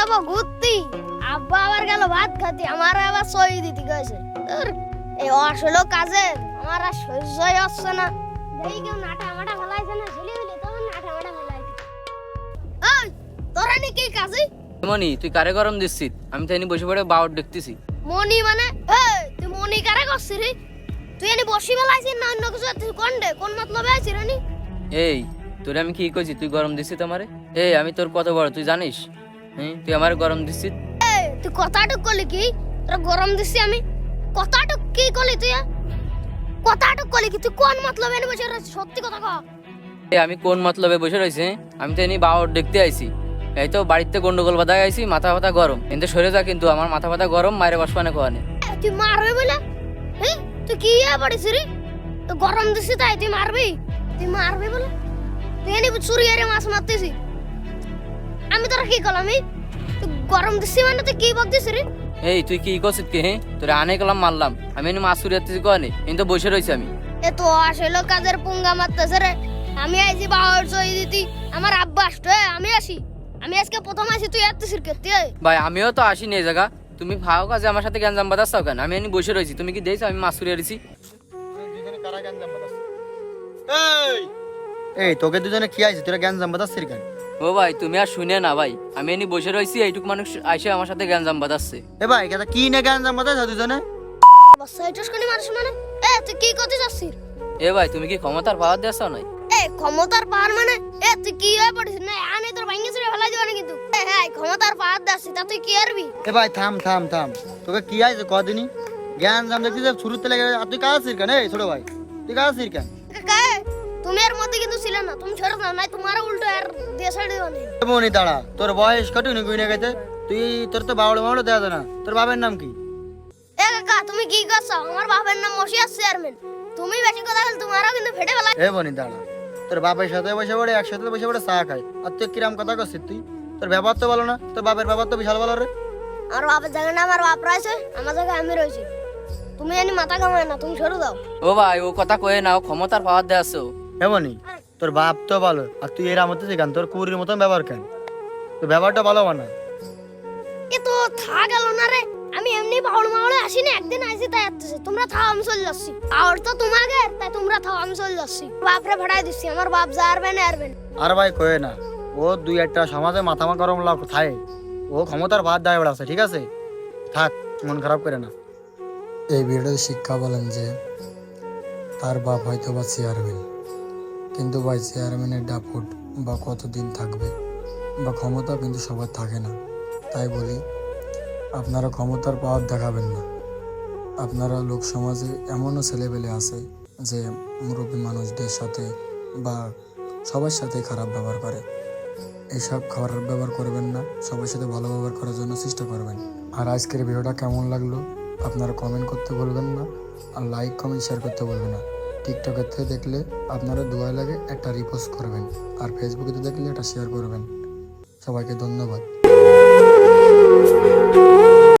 যাব ঘুরতি। আব্বা আবার গেল ভাত খাতি আমার আবার সই দিতে গেছে এই আসলো কাজে আমার আর সহ্যই হচ্ছে না। দেখি কেউ নাটা মাটা ফেলাইছে না ঝুলি তখন নাটা মাটা ফেলাইছে। ওই তোরা নি কি কাজে? মনি তুই কারে গরম দিচ্ছিস? আমি তো এনে বসে পড়ে বাউট দেখতেছি। মনি মানে? এই তুই মনি কারে করছিস রে? তুই এনে বসি ফেলাইছিস না অন্য কিছু? তুই কোন দে কোন মতলবে আছিস রে নি এই তোরে আমি কি কইছি? তুই গরম দিছিস আমারে এই আমি তোর কত বড় তুই জানিস? তুই আমার গরম দিছিস? তুই কথাটুক করলি কি? তোর গরম দিছি আমি? কথাটুক কি করলি তুই আ? কথাটুক করলি কি? তুই কোন মতলবে এনে বসে রয়েছিস? সত্যি কথা কহ আমি কোন মতলবে বসে রয়েছি? হ্যাঁ? আমি তো এনে বাউট দেখতে আইছি। এই তো বাড়িতে গন্ডগোল বাধায় আইছি মাথা ব্যথা গরম। কিন্তু সরে যা কিন্তু আমার মাথা ব্যথা গরম মায়ের বসবানে কোয়ানে তুই মারবি বলে? এই তুই কি পড়িস রে? তো গরম দিছি তাই তুই মারবি? তুই মারবি বলে? তুই এনে চুরিয়ারে মাছ মারতেছি আমি তোরা কি করলাম এই গরম দিছি মানে তুই কি বকতিস রে? এই তুই কি করছিস কি হ্যাঁ তোরে আনে গেলাম মারলাম। আমি এনে চুরি আসতেছি কোয়ানে কিন্তু বসে রয়েছি আমি। এ তো আসলে কাজের পুঙ্গা মারতেছে রে। আমি আইছি বাহর সই দিতি আমার আব্বা আসতো এ, আমি আসি। আমি আজকে প্রথম আসি তুই এত সিরকে তুই ভাই আমিও তো আসিনি এই জায়গা। তুমি ফাও কাজে আমার সাথে গ্যাঞ্জাম বাজাচ্ছাও কেন? আমি এনে বসে রয়েছি তুমি কি দেখছ আমি চুরি আসছি এই এই তোকে দুজনে কি আইছে? তোরা জ্ঞান জাম বাতাসছিস কেন? ও ভাই তুমি আর শুনে না ভাই। আমি এনে বসে রয়েছি এইটুক মানুষ আইসে আমার সাথে গ্যাঞ্জাম বাজাচ্ছে। এ ভাই কেটা কি না জ্ঞান জাম বাতাস দুজনে মানুষ মানে? এ তুই কি করতে যাচ্ছিস? এ ভাই তুমি কি ক্ষমতার পাওয়ার দিয়েছ নাই? এ ক্ষমতার পার মানে? এ তুই কি হয়ে পড়িস? না আনে তোর ভাঙ্গি ছিড়ে ফেলাই দিবানি কিন্তু। এ হ্যাঁ ক্ষমতার পার দাসি তা তুই কি করবি? এ ভাই থাম থাম থাম। তোকে কি আইছে কদিনই? জ্ঞান জাম দেখছিস শুরুতে লেগে আর তুই কাজ আছিস কেন? এই ছোট ভাই তুই কাজ আছিস কেন? কাকা তুমি এর মধ্যে কিন্তু ছিলে না তুমি ছেড়ে দাও নাই তোমার উল্টো আর দিয়ে ছেড়ে মনি দাঁড়া তোর বয়স কত নি গুইনে গেছে? তুই তোর তো বাউড় বাউড় দেয়া না তোর বাবার নাম কি? এ কাকা তুমি কি করছ? আমার বাপের নাম মশিয়ার চেয়ারম্যান। তুমি বেশি কথা বল তোমারও কিন্তু ফেটে ফেলাই এ বনি দাঁড়া তোর বাপের সাথে বসে পড়ে একসাথে বসে পড়ে চা খায়। আর তুই কিরাম কথা করছিস তুই? তোর ব্যবহার তো ভালো না তোর বাপের ব্যবহার তো বিশাল ভালো রে। আমার বাপের জায়গায় না আমার বাপ রয়েছে আমার জায়গায় আমি রয়েছি। তুমি জানি মাথা কামায় না তুমি সরু দাও। ও ভাই ও কথা কয়ে নাও ক্ষমতার পাওয়ার দেওয়া আছে ও। এ বনি তোর বাপ তো ভালো আর তুই এরা মতো কেন তোর কুড়ির মতন ব্যবহার কেন? তোর ব্যবহারটা ভালো বানা এ তো থা গেল না রে আমি এমনি বাউল মাউলে আসিনি একদিন আইসি তাই আসতেছে। তোমরা থাও আমি চলে যাচ্ছি। আর তো তোমাকে তাই তোমরা থাও আমি চলে যাচ্ছি। বাপরে ভাড়াই দিচ্ছি আমার বাপ যা আরবে না। আরবে আর ভাই কয়ে না ও দুই একটা সমাজে মাথা মা গরম লাগ থাকে ও ক্ষমতার ভাত দায় বেড়াচ্ছে ঠিক আছে? থাক মন খারাপ করে না। এই ভিডিওতে শিক্ষা বলেন যে তার বাপ হয়তো বা চেয়ারম্যান কিন্তু ভাই চেয়ারম্যানের ডাপুট বা কতদিন থাকবে বা ক্ষমতা কিন্তু সবার থাকে না। তাই বলি, আপনারা ক্ষমতার পাওয়ার দেখাবেন না। আপনারা লোক সমাজে এমনও ছেলেবেলে আছে যে মুরব্বী মানুষদের সাথে বা সবার সাথে খারাপ ব্যবহার করে। এইসব খারাপ ব্যবহার করবেন না, সবার সাথে ভালো ব্যবহার করার জন্য চেষ্টা করবেন। আর আজকের ভিডিওটা কেমন লাগল, আপনারা কমেন্ট করতে বলবেন না আর লাইক কমেন্ট শেয়ার করতে বলবেন না। টিকটকের থেকে দেখলে আপনারা দোয়া লাগে একটা রিপোস্ট করবেন। আর ফেসবুকে দেখলে একটা শেয়ার করবেন। সবাইকে ধন্যবাদ।